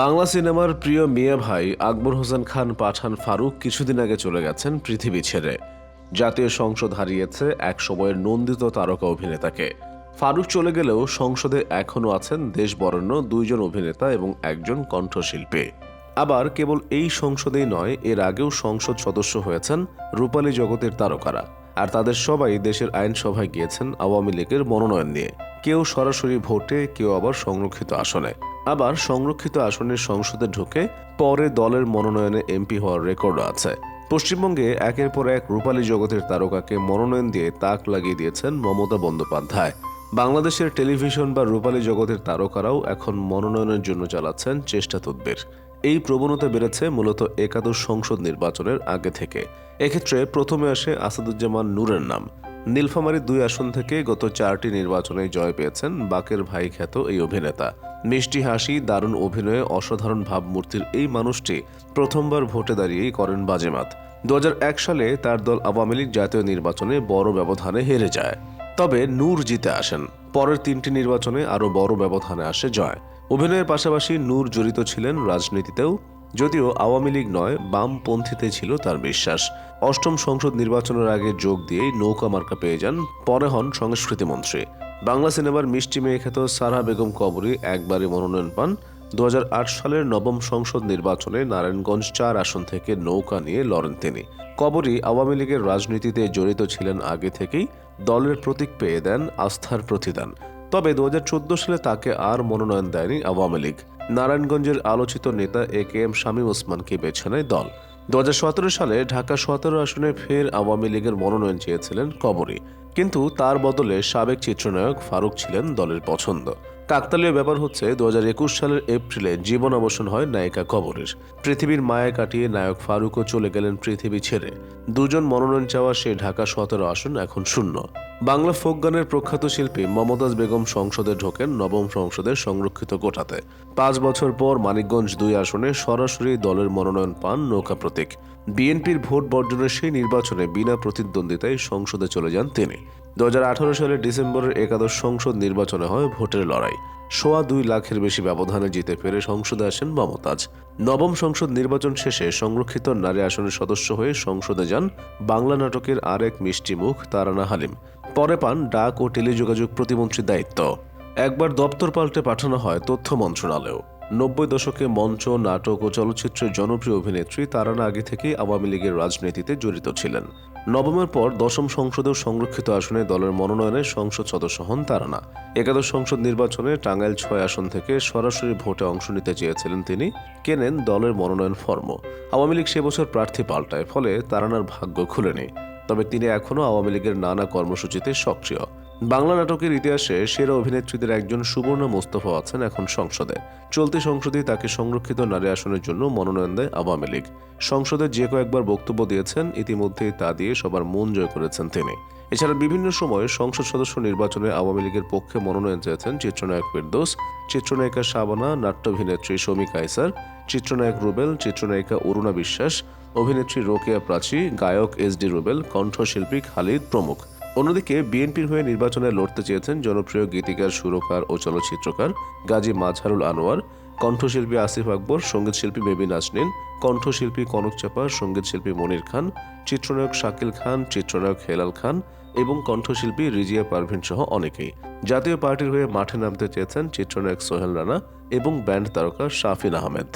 বাংলা সিনেমার প্রিয় মিয়া ভাই আকবর হোসেন খান, পাঠান ফারুক কিছুদিন আগে চলে গেছেন পৃথিবী ছেড়ে। জাতীয় সংসদ হারিয়েছে এক সময়ের নন্দিত তারকা অভিনেতাকে। ফারুক চলে গেলেও সংসদে এখনও আছেন দেশ বরেণ্য দুইজন অভিনেতা এবং একজন কণ্ঠশিল্পী। আবার কেবল এই সংসদেই নয়, এর আগেও সংসদ সদস্য হয়েছেন রূপালী জগতের তারকারা। আর তাদের সবাই দেশের আইনসভায় গিয়েছেন আওয়ামী লীগের মনোনয়ন নিয়ে। কেউ সরাসরি ভোটে, কেউ আবার সংরক্ষিত আসনে। আবার সংরক্ষিত আসনের সংসদে ঢুকে পরে দলের মনোনয়নে এমপি হওয়ার রেকর্ড আছে। পশ্চিমবঙ্গে একের পর এক রূপালী জগতের তারকাকে মনোনয়ন দিয়ে তাক লাগিয়ে দিয়েছেন মমতা বন্দ্যোপাধ্যায়। বাংলাদেশের টেলিভিশন বা রূপালী জগতের তারকারাও এখন মনোনয়নের জন্য চালাচ্ছেন চেষ্টা তদ্বির এই প্রবণতা বেড়েছে মূলত একাদশ সংসদ নির্বাচনের আগে থেকে। এক্ষেত্রে প্রথমে আসে আসাদুজ্জামান নূরের নাম। নীলফামারী দুই আসন থেকে গত চারটি নির্বাচনে জয় পেয়েছেন বাকের ভাই খ্যাত এই অভিনেতা। মিষ্টি হাসি, দারুণ অভিনয়ে অসাধারণ ভাবমূর্তির এই মানুষটি প্রথমবার ভোটে দাঁড়িয়েই করেন বাজেমাত। দু হাজার এক সালে তার দল আওয়ামী লীগ জাতীয় নির্বাচনে বড় ব্যবধানে হেরে যায়। তবে নূর জিতে আসেন। পরের তিনটি নির্বাচনে আরও বড় ব্যবধানে আসে জয়। অভিনয়ের পাশাপাশি নূর জড়িত ছিলেন রাজনীতিতেও। যদিও আওয়ামী লীগ নয়, বামপন্থীতে ছিল তার বিশ্বাস। অষ্টম সংসদ নির্বাচনের আগে যোগ দিয়েই নৌকা মার্কা পেয়ে যান, পরে হন সংস্কৃতি মন্ত্রী। বাংলা সিনেমার মিষ্টি মেয়ে খ্যাত সারা বেগম কবরী একবারই মনোনয়ন পান। দু হাজার আট সালের নবম সংসদ নির্বাচনে নারায়ণগঞ্জ চার আসন থেকে নৌকা নিয়ে লড়েন তিনি। কবরী আওয়ামী লীগের রাজনীতিতে জড়িত ছিলেন আগে থেকেই, দলের প্রতীক পেয়ে দেন আস্থার প্রতিদান। তবে দু হাজার চোদ্দ সালে তাকে আর মনোনয়ন দেয়নি আওয়ামী লীগ। নারায়ণগঞ্জের আলোচিত নেতা এ কে এম শামীম ওসমানকে বেছে নেয় দল। দুহাজার সতেরো সালে ঢাকা সতেরো আসনে ফের আওয়ামী লীগের মনোনয়ন চেয়েছিলেন কবরী। কিন্তু তার বদলে সাবেক চিত্রনায়ক ফারুক ছিলেন দলের পছন্দ। কাকতালীয় ব্যাপার হচ্ছে, দু হাজার একুশ সালের এপ্রিলে জীবন অবসান হয় নায়িকা কবরের। পৃথিবীর মায়া কাটিয়ে নায়ক ফারুকও চলে গেলেন পৃথিবী ছেড়ে। দুজন মনোনয়ন চাওয়া সে ঢাকা সতেরো আসন এখন শূন্য। বাংলা ফোক গানের প্রখ্যাত শিল্পী মমতাজ বেগম সংসদে ঢোকেন নবম সংসদের সংরক্ষিত কোটাতে পাঁচ বছর পর মানিকগঞ্জ দুই আসনে সরাসরি দলের মনোনয়ন পান নৌকা প্রতীক। বিএনপির ভোট বর্জনের সেই নির্বাচনে বিনা প্রতিদ্বন্দ্বিতায় সংসদে চলে যান তিনি। দু হাজার আঠারো সালের ডিসেম্বরের একাদশ সংসদ নির্বাচনে হয় ভোটের লড়াই। সোয়া দুই লাখের বেশি ব্যবধানে জিতে পেরে সংসদে আসেন মমতাজ। নবম সংসদ নির্বাচন শেষে সংরক্ষিত নারী আসনের সদস্য হয়ে সংসদে যান বাংলা নাটকের আরেক মিষ্টি মুখ তারানা হালিম। পরে পান ডাক ও টেলিযোগাযোগ প্রতিমন্ত্রীর দায়িত্ব। একবার দপ্তর পাল্টে পাঠানো হয় তথ্য মন্ত্রণালয়েও। নব্বই দশকে মঞ্চ, নাটক ও চলচ্চিত্রের জনপ্রিয় অভিনেত্রী তারানা আগে থেকেই আওয়ামী লীগের রাজনীতিতে জড়িত ছিলেন। নবমের পর দশম সংসদেও সংরক্ষিত আসনে দলের মনোনয়নে সংসদ সদস্য হন তারানা। একাদশ সংসদ নির্বাচনে টাঙ্গাইল ছয় আসন থেকে সরাসরি ভোটে অংশ নিতে চেয়েছিলেন তিনি, কেনেন দলের মনোনয়ন ফর্ম। আওয়ামী লীগ সে বছর প্রার্থী পাল্টায়, ফলে তারানার ভাগ্য খুলেনি। তবে তিনি এখনও আওয়ামী লীগের নানা কর্মসূচিতে সক্রিয়। বাংলা নাটকের ইতিহাসে সেরা অভিনেত্রীদের একজন সুবর্ণ মোস্তফা আছেন এখন সংসদে। চলতি সংসদে তাকে সংরক্ষিত নারী আসনের জন্য মনোনয়ন দেয় আওয়ামী লীগ। সংসদে যে কয়েকবার বক্তব্য দিয়েছেন, ইতিমধ্যেই তা দিয়ে সবার মন জয় করেছেন তিনি। এছাড়া বিভিন্ন সময়ে সংসদ সদস্য নির্বাচনে আওয়ামী লীগের পক্ষে মনোনয়ন চেয়েছেন চিত্রনায়ক ফেরদৌস, চিত্রনায়িকা শাবানা নাট্যাভিনেত্রী শমী কাইসার চিত্রনায়ক রুবেল, চিত্রনায়িকা অরুণা বিশ্বাস, অভিনেত্রী রোকেয়া প্রাচী, গায়ক এস ডি রুবেল, কণ্ঠশিল্পী খালিদ প্রমুখ। অন্যদিকে বিএনপির হয়ে নির্বাচনে লড়তে চেয়েছেন জনপ্রিয় গীতিকার, সুরকার ও চলচ্চিত্রকার গাজী মাজহারুল আনোয়ার, কণ্ঠশিল্পী আসিফ আকবর, সঙ্গীতশিল্পী বেবি নাজনীন, কণ্ঠশিল্পী কনক চাপা, সঙ্গীতশিল্পী মনির খান, চিত্রনায়ক শাকিল খান, চিত্রনায়ক হেলাল খান এবং কণ্ঠশিল্পী রিজিয়া পারভিন সহ অনেকেই। জাতীয় পার্টির হয়ে মাঠে নামতে চেয়েছেন চিত্রনায়ক সোহেল রানা এবং ব্যান্ড তারকা শাফিন আহমেদ।